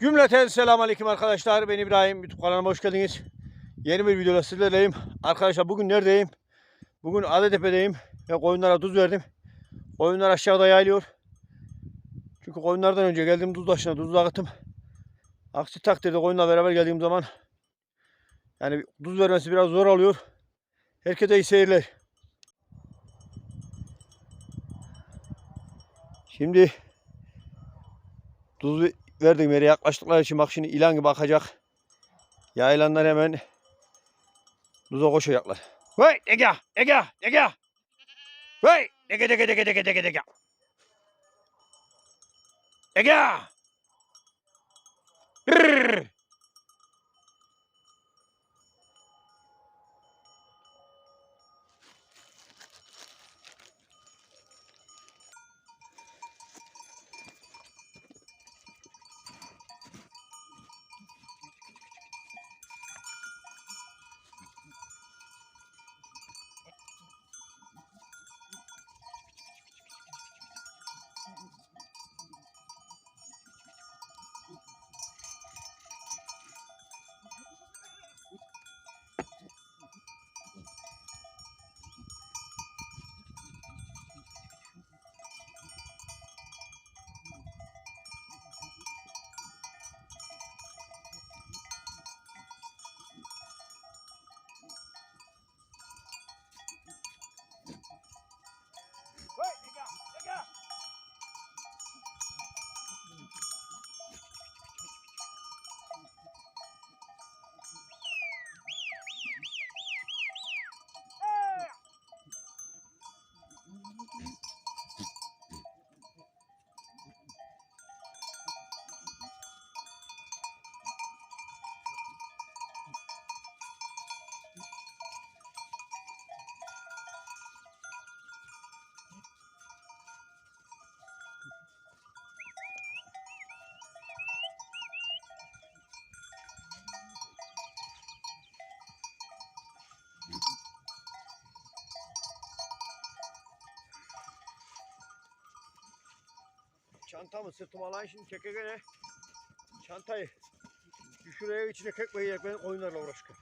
Cümleten selamun aleyküm arkadaşlar. Ben İbrahim. YouTube kanalıma hoş geldiniz. Yeni bir videoda sizlerleyim. Arkadaşlar bugün neredeyim? Bugün Adetepe'deyim. Ve koyunlara tuz verdim. Koyunlar aşağıda yayılıyor. Çünkü koyunlardan önce geldim tuz taşına tuz dağıttım. Aksi takdirde koyunla beraber geldiğim zaman yani tuz vermesi biraz zor oluyor. Herkese iyi seyirler. Şimdi tuz verdiğim yere yaklaştıkları için bak şimdi ilan gibi bakacak. Yayılanlar hemen tuza koşacaklar. Vay dege dege dege. Vay dege dege dege dege dege dege. Dege. Rrrr. Çantamı sırtıma alayım şimdi çeke gene. Çantayı şuraya içine kek koyarak ben oyunlarla uğraşıyorum.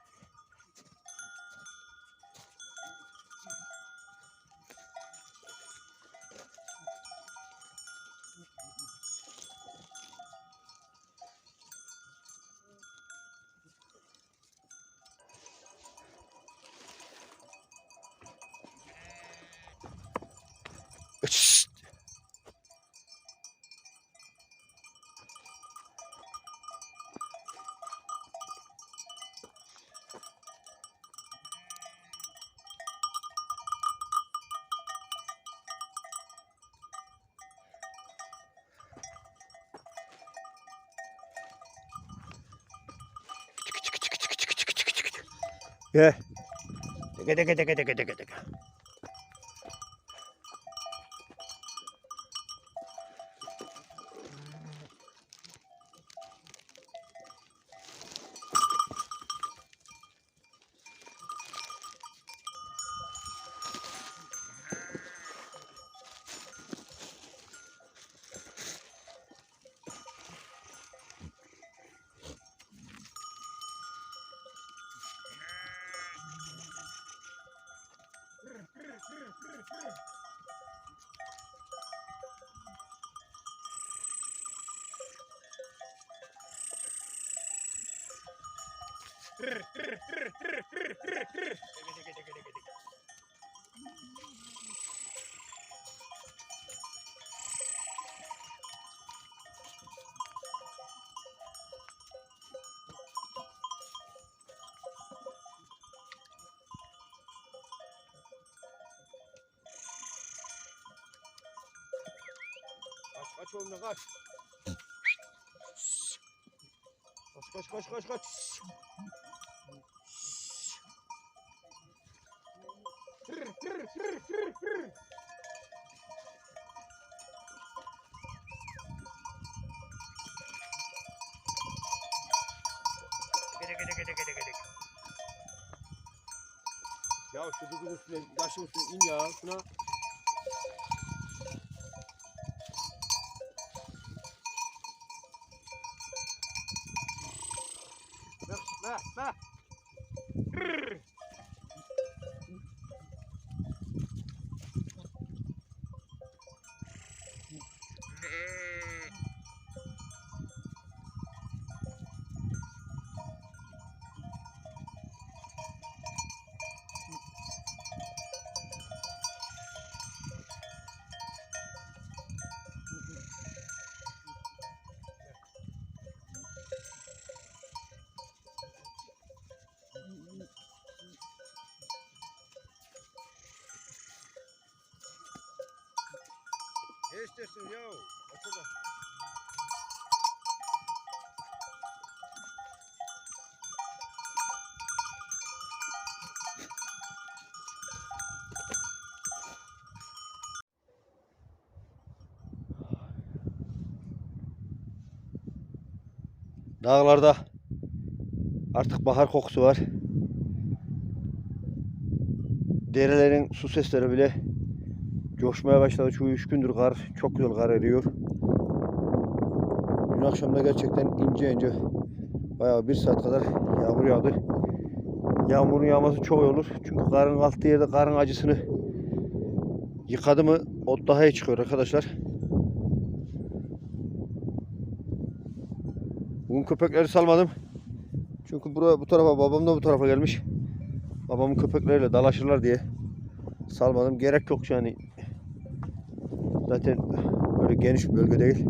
えでけでけでけでけでけでけ。Kaç kaç oğlum kaç. Kaç kaç kaç kaç kaç. Ya şu dudun üstüne, taşın üstüne in ya. Şuna Bak bak. Rrr. Ne istersin ya? Da. Dağlarda artık bahar kokusu var. Derelerin su sesleri bile coşmaya başladı. Şu üç gündür kar, çok güzel kar eriyor. Dün akşam da gerçekten ince ince bayağı bir saat kadar yağmur yağdı. Yağmurun yağması çok iyi olur. Çünkü karın kalktığı yerde karın acısını yıkadı mı ot daha iyi çıkıyor arkadaşlar. Bugün köpekleri salmadım. Çünkü buraya bu tarafa babam da bu tarafa gelmiş. Babamın köpekleriyle dalaşırlar diye salmadım. Gerek yok yani. Zaten böyle geniş bir bölge değil.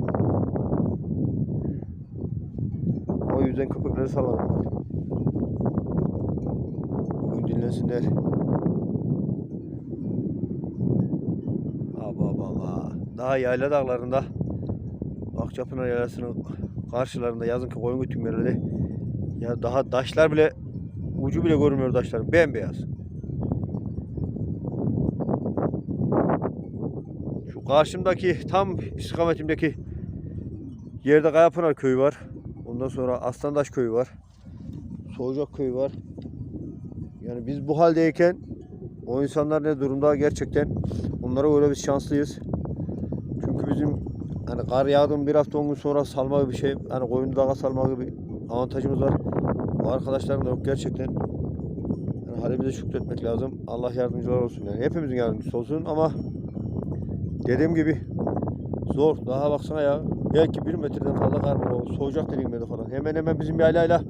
O yüzden köpekleri salmadım. Bugün dinlensinler. Aba aba. Daha yayla dağlarında Akçapınar yaylasının karşılarında yazınki koyun gütüm yerleri ya daha taşlar bile ucu bile görünmüyor taşların bembeyaz. Karşımdaki tam istikametimdeki yerde Kayapınar köyü var. Ondan sonra Aslandaş köyü var. Soğucak köyü var. Yani biz bu haldeyken o insanlar ne durumda gerçekten onlara öyle biz şanslıyız. Çünkü bizim hani kar yağdı bir hafta on gün sonra salma gibi bir şey hani koyunu dağa salma gibi avantajımız var. Bu arkadaşların da yok gerçekten. Yani halimize şükretmek lazım. Allah yardımcılar olsun yani. Hepimizin yardımcısı olsun ama dediğim gibi zor. Daha baksana ya. Belki bir metreden fazla kar var. O soğuyacak yerde falan. Hemen hemen bizim yaylayla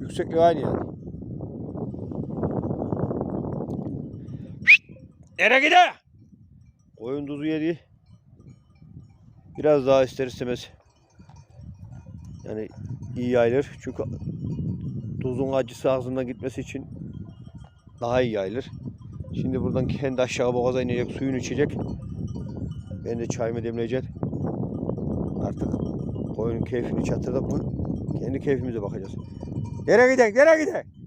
yüksekliği aynı yani. Nereye gidiyor? Koyun tuzu yedi. Biraz daha ister istemez. Yani iyi yayılır. Çünkü tuzun acısı ağzından gitmesi için daha iyi yayılır. Şimdi buradan kendi aşağı boğaza inecek, suyunu içecek. Ben de çayımı demleyeceğim. Artık koyunun keyfini çatırdık mı kendi keyfimize bakacağız. Nereye gidelim, nereye gidelim?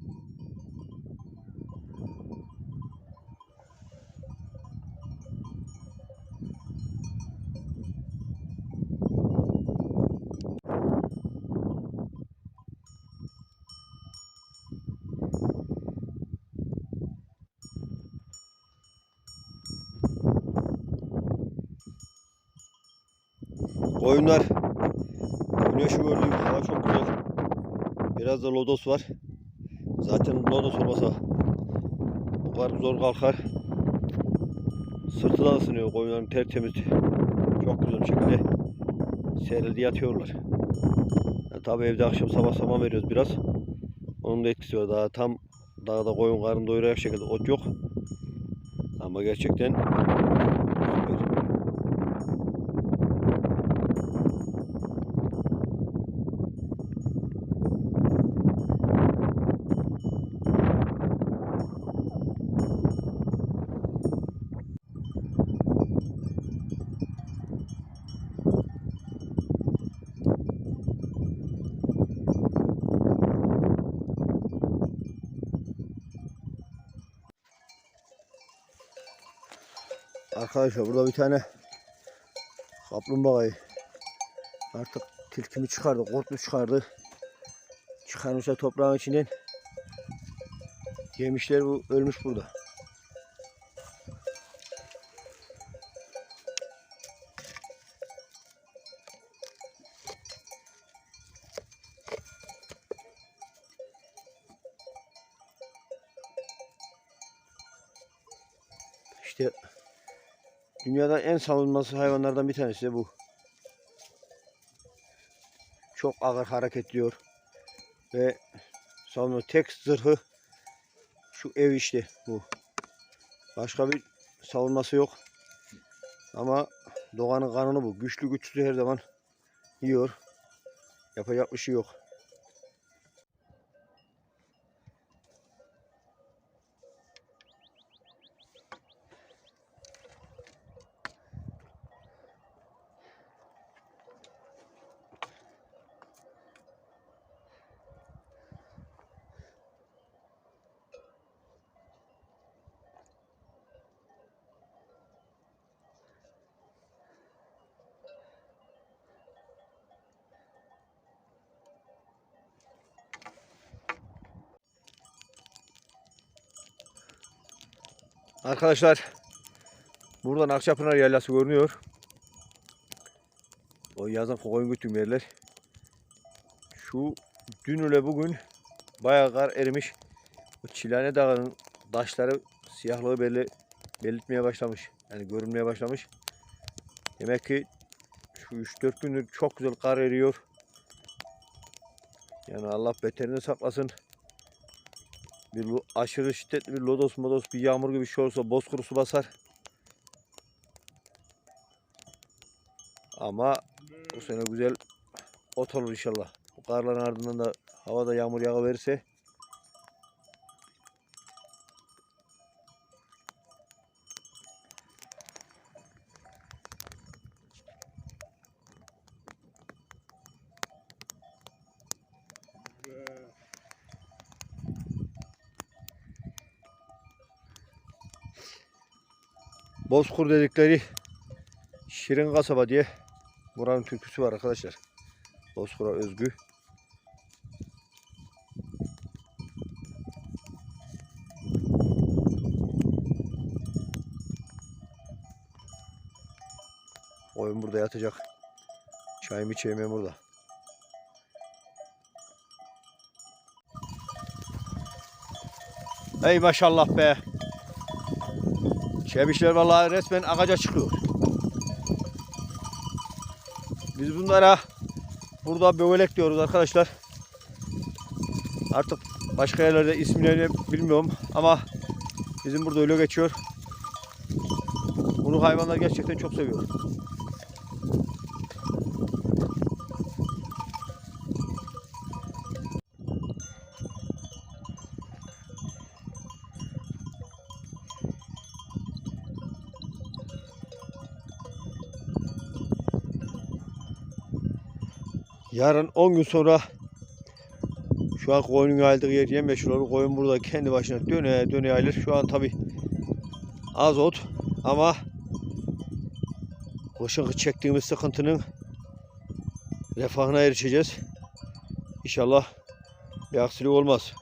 Koyunlar güneşi gördü. Hava çok güzel. Biraz da lodos var. Zaten lodos olmasa bu kadar zor kalkar. Sırtı da ısınıyor koyunların tertemiz. Çok güzel bir şekilde seyrede yatıyorlar. Yani tabii evde akşam sabah saman veriyoruz biraz. Onun da etkisi var. Daha tam dağda koyun karnını doyuracak şekilde ot yok. Ama gerçekten Arkadaşlar burada bir tane kaplumbağayı artık tilkimi çıkardı, korkmuş çıkardı. Çıkarmışlar toprağın içinden. Yemişler bu ölmüş burada. İşte dünyada en savunması hayvanlardan bir tanesi de bu. Çok ağır hareketliyor. Ve savunma tek zırhı şu ev işte bu. Başka bir savunması yok. Ama doğanın kanunu bu. Güçlü güçsüzü her zaman yiyor. Yapacak bir şey yok. Arkadaşlar buradan Akçapınar yaylası görünüyor. O yazın koyun güttüğüm yerler. Şu dün ile bugün bayağı kar erimiş. Bu Çilane Dağı'nın taşları siyahlığı belli belirtmeye başlamış. Yani görünmeye başlamış. Demek ki şu 3-4 gündür çok güzel kar eriyor. Yani Allah beterini saklasın. Bir bu aşırı şiddetli bir lodos modos bir yağmur gibi bir şey olursa bozkuru su basar. Ama bu sene güzel ot olur inşallah. Bu karların ardından da havada yağmur yağıverirse Bozkur dedikleri Şirin Kasaba diye buranın türküsü var arkadaşlar. Bozkur'a özgü. Oyun burada yatacak. Çayımı içeyim burada. Ey maşallah be. Çebişler vallahi resmen ağaca çıkıyor. Biz bunlara burada bövelek diyoruz arkadaşlar. Artık başka yerlerde isimlerini bilmiyorum ama bizim burada öyle geçiyor. Bunu hayvanlar gerçekten çok seviyor. Yarın 10 gün sonra şu an koyunun yayıldığı yer yemyeşil olur. Koyun burada kendi başına döne döne yayılır. Şu an tabi az ot ama kışın çektiğimiz sıkıntının refahına erişeceğiz. İnşallah bir aksilik olmaz.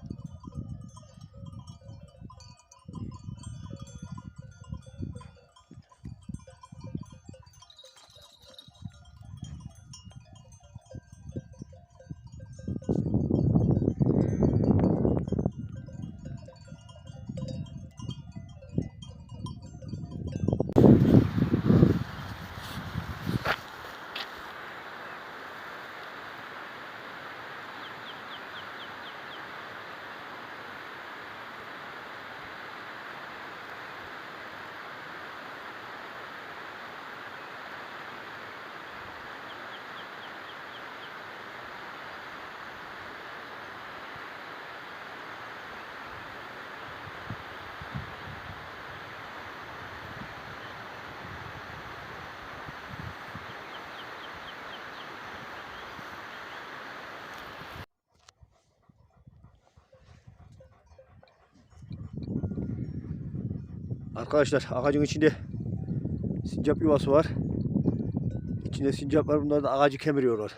Arkadaşlar ağacın içinde sincap yuvası var. İçinde sincap var. Bunlar da ağacı kemiriyorlar.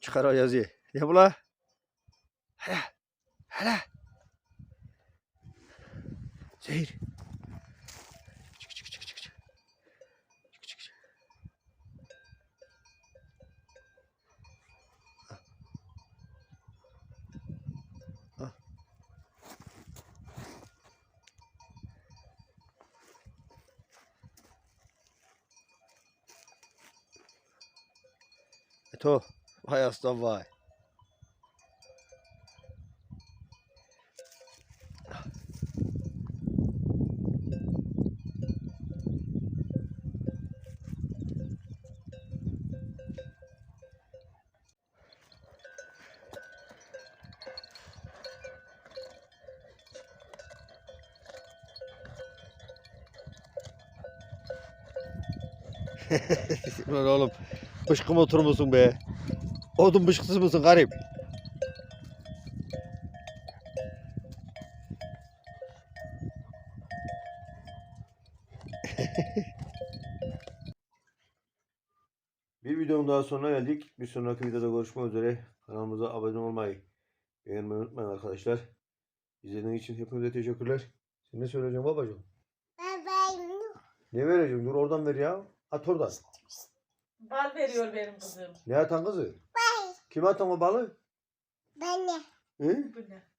Çıkar yazıyı. Ne bu la? Hele. Hele. Zehir. Eto. Vay aslan vay. Lan oğlum bışkı motor musun be? Odun bışkısı mısın garip? Bir videonun daha sonuna geldik. Bir sonraki videoda görüşmek üzere. Kanalımıza abone olmayı, beğenmeyi unutmayın arkadaşlar. İzlediğiniz için hepinize teşekkürler. Sen ne söyleyeceksin babacığım? Ne vereceğim? Dur oradan ver ya. At oradan. Bal veriyor benim kızım. Ne atan kızı? Kim atan o balı? Ben de. Hı? Bu ne?